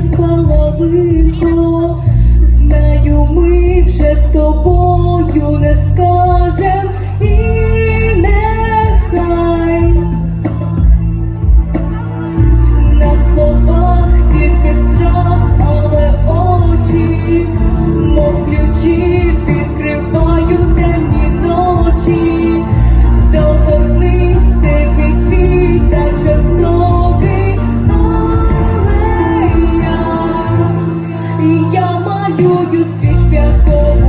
з лихо, знаю, ми вже з тобою не скажем і нехай на словах тільки страх, але очі, мов ключі. Югю світ п'ятко.